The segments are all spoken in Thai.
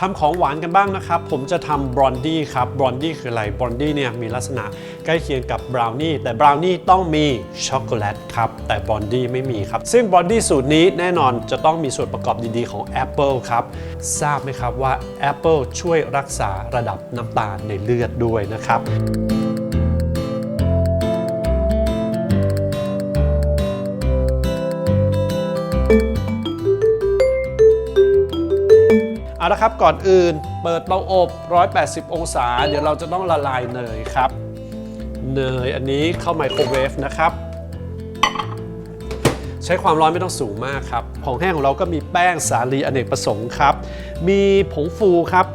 ทำของหวานกันบ้างนะครับ ผมจะทำบรอนดี้ครับบรอนดี้คืออะไรบรอนดี้เนี่ยมีลักษณะใกล้เคียงกับบราวนี่แต่บราวนี่ต้องมีช็อกโกแลตครับแต่บรอนดี้ไม่มีครับ ซึ่งบรอนดี้สูตรนี้แน่นอนจะต้องมีส่วนประกอบดีๆของแอปเปิลครับ ทราบไหมครับว่าแอปเปิลช่วยรักษาระดับน้ำตาลในเลือดด้วยนะครับ ละครับก่อนอื่นเปิดเตาอบ 180 องศา เดี๋ยวเราจะต้องละลายเนยครับ เนยอันนี้เข้าไมโครเวฟนะครับ ใช้ความร้อนไม่ต้องสูงมากครับ ของแห้งของเราก็มีแป้งสาลีอเนกประสงค์ครับ มีผงฟูครับ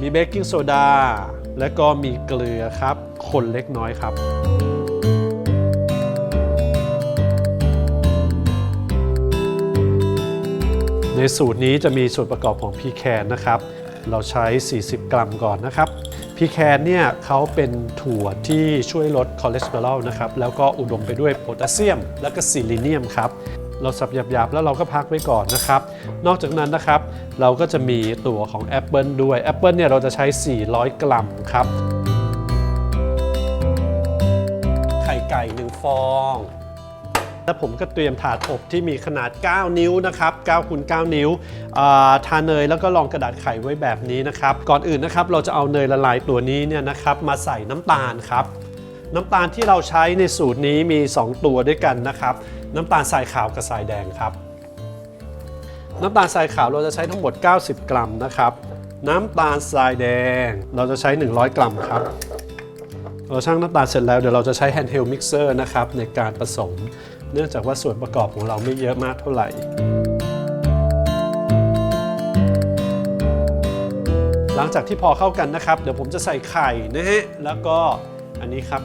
มีเบกกิ้งโซดา และก็มีเกลือครับ คนเล็กน้อยครับ ในสูตรนี้จะมีส่วนประกอบของพีแคนนะครับ เราใช้ 40 กรัมก่อนนะครับพีแคนเนี่ยเขาเป็นถั่วที่ช่วยลดคอเลสเตอรอลนะครับ แล้วก็อุดมไปด้วยโพแทสเซียม และก็ซิลิเนียมครับเราสับหยาบๆ แล้วเราก็พักไว้ก่อนนะครับ นอกจากนั้นนะครับ เราก็จะมีตัวของแอปเปิลด้วยแอปเปิลเนี่ยเราจะใช้ 400 กรัมครับ ไข่ไก่1ฟอง แล้วผมก็เตรียมถาดอบที่มีขนาด 9 นิ้วนะครับ9คูณ9นิ้วาทาเนยแล้วก็รองกระดาษไขไว้แบบนี้นะครับ ก่อนอื่นนะครับเราจะเอาเนยละลายตัวนี้เนี่ยนะครับมาใส่น้ำตาลครับน้ำตาลที่เราใช้ในสูตรนี้มี 2 ตัวด้วยกันนะครับ น้ำตาลทรายขาวกับทรายแดงครับ น้ำตาลทรายขาวเราจะใช้ทั้งหมด 90 กรัมนะครับ น้ำตาลทรายแดงเราจะใช้ 100 กรัมครับเราชั่งน้ำตาลเสร็จแล้วเดี๋ยวเราจะใช้ handheld mixer นะครับในการผสม เนื่องจากว่าส่วนประกอบของเราไม่เยอะมากเท่าไหร่ หลังจากที่พอเข้ากันนะครับ เดี๋ยวผมจะใส่ไข่นะฮะแล้วก็อันนี้ครับ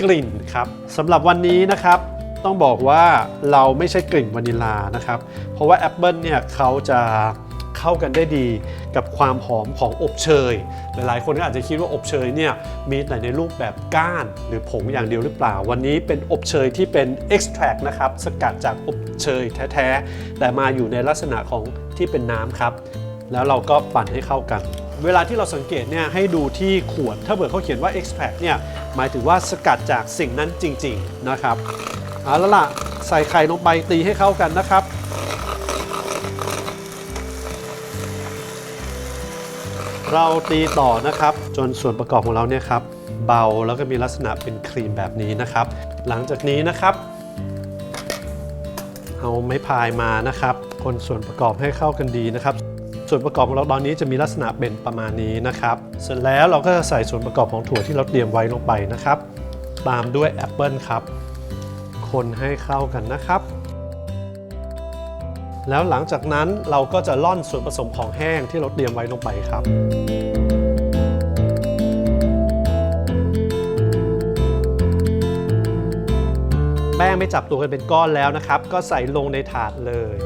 กลิ่นครับสำหรับวันนี้นะครับต้องบอกว่าเราไม่ใช่กลิ่นวานิลานะครับ เพราะว่าแอปเปิลเนี่ยเขาจะ เข้ากันได้ดีกับความหอมของอบเชย หลายๆ คนก็อาจจะคิดว่าอบเชยเนี่ยมีแต่ในรูปแบบก้านหรือผงอย่างเดียวหรือเปล่า วันนี้เป็นอบเชยที่เป็น extract นะครับสกัดจากอบเชยแท้ๆ แต่มาอยู่ในลักษณะของที่เป็นน้ำครับ แล้วเราก็ปั่นให้เข้ากันเวลาที่เราสังเกตเนี่ยให้ดูที่ขวด ถ้าเกิดเขาเขียนว่า extract เนี่ยหมายถึงว่าสกัดจากสิ่งนั้นจริง ๆ นะครับ เอาแล้วล่ะ ใส่ไข่ลงไปตีให้เข้ากันนะครับ เราตีต่อนะครับ จนส่วนประกอบของเราเนี่ยครับเบาแล้วก็มีลักษณะเป็นครีมแบบนี้นะครับ หลังจากนี้นะครับ เอาไม้พายมานะครับ คนส่วนประกอบให้เข้ากันดีนะครับ ส่วนประกอบของเราตอนนี้จะมีลักษณะเป็นประมาณนี้นะครับ เสร็จแล้วเราก็จะใส่ส่วนประกอบของถั่วที่เราเตรียมไว้ลงไปนะครับ ตามด้วยแอปเปิลครับ คนให้เข้ากันนะครับ แล้วหลังจากนั้นเราก็จะล่อนส่วนผสมของแห้งที่เราเตรียมไว้ลงไปครับแป้งไม่จับตัวกันเป็นก้อนแล้วนะครับ ก็ใส่ลงในถาดเลย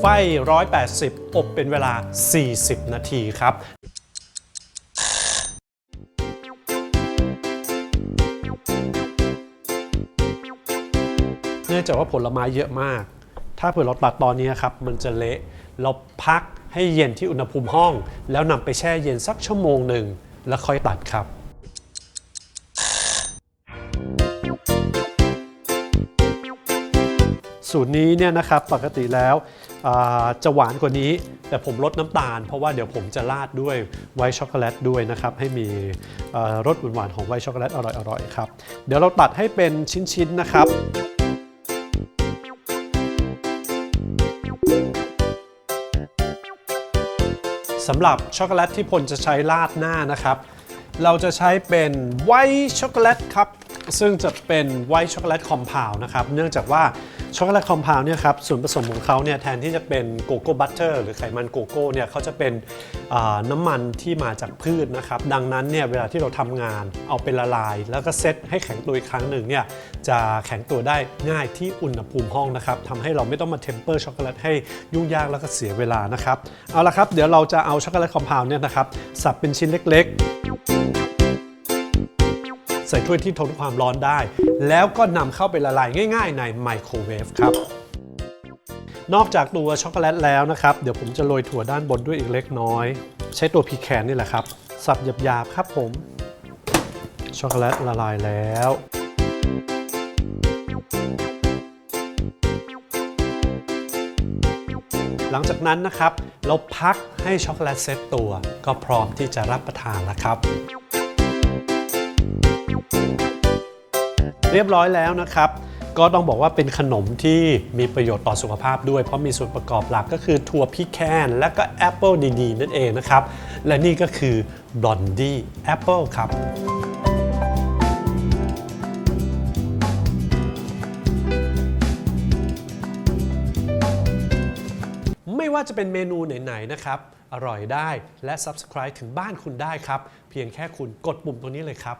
ไฟ 180 อบเป็นเวลา 40 นาทีครับ องจากว่าผลไม้เยอะมาก ถ้าเผื่อเราตัดตอนนี้ครับมันจะเละเราพักให้เย็นที่อุณหภูมิห้อง แล้วนำไปแช่เย็นสักชั่วโมงหนึ่งแล้วค่อยตัดครับสูตรนี้เนี่ยนะครับปกติแล้วจะหวานกว่านี้ แต่ผมลดน้ำตาล เพราะว่าเดี๋ยวผมจะราดด้วยไวท์ช็อกโกแลตด้วยนะครับให้มีรสหวานของไวท์ช็อกโกแลตอร่อยๆครับเดี๋ยวเราตัดให้เป็นชิ้นๆนะครับ สำหรับช็อกโกแลตที่พลจะใช้ราดหน้านะครับ เราจะใช้เป็นไวท์ช็อกโกแลตครับ ซึ่งจะเป็นไวท์ช็อกโกแลตคอมเพลนะครับ เนื่องจากว่าช็อกโกแลตคอมเพลเนี่ยครับส่วนผสมของเขาเนี่ยแทนที่จะเป็นโกโก้บัตเตอร์หรือไขมันโกโก้เนี่ยเขาจะเป็นน้ำมันที่มาจากพืชนะครับ ดังนั้นเนี่ยเวลาที่เราทำงานเอาเป็นละลาย แล้วก็เซตให้แข็งตัวอีกครั้งหนึ่งเนี่ยจะแข็งตัวได้ง่ายที่อุณหภูมิห้องนะครับทำให้เราไม่ต้องมาเทมเปอร์ช็อกโกแลตให้ยุ่งยากแล้วก็เสียเวลานะครับ เอาละครับเดี๋ยวเราจะเอาช็อกโกแลตคอมเพลเนี่ยนะครับสับเป็นชิ้นเล็ก ๆ ใส่ถ้วยที่ทนความร้อนได้ แล้วก็นำเข้าไปละลายง่าย ๆ ในไมโครเวฟครับนอกจากตัวช็อกโกแลตแล้วนะครับ เดี๋ยวผมจะโรยถั่วด้านบนด้วยอีกเล็กน้อย ใช้ตัวพีแคนนี่แหละครับ สับหยาบๆครับผม ช็อกโกแลตละลายแล้ว หลังจากนั้นนะครับ เราพักให้ช็อกโกแลตเซตตัว ก็พร้อมที่จะรับประทานแล้วครับ เรียบร้อยแล้วนะครับ ก็ต้องบอกว่าเป็นขนมที่มีประโยชน์ต่อสุขภาพด้วย เพราะมีส่วนประกอบหลักก็คือถั่วพิแคนและก็แอปเปิลดีๆนั่นเองนะครับ และนี่ก็คือบลอนดี้แอปเปิลครับไม่ว่าจะเป็นเมนูไหนๆนะครับ อร่อยได้และ Subscribe ถึงบ้านคุณได้ครับ เพียงแค่คุณกดปุ่มตรงนี้เลยครับ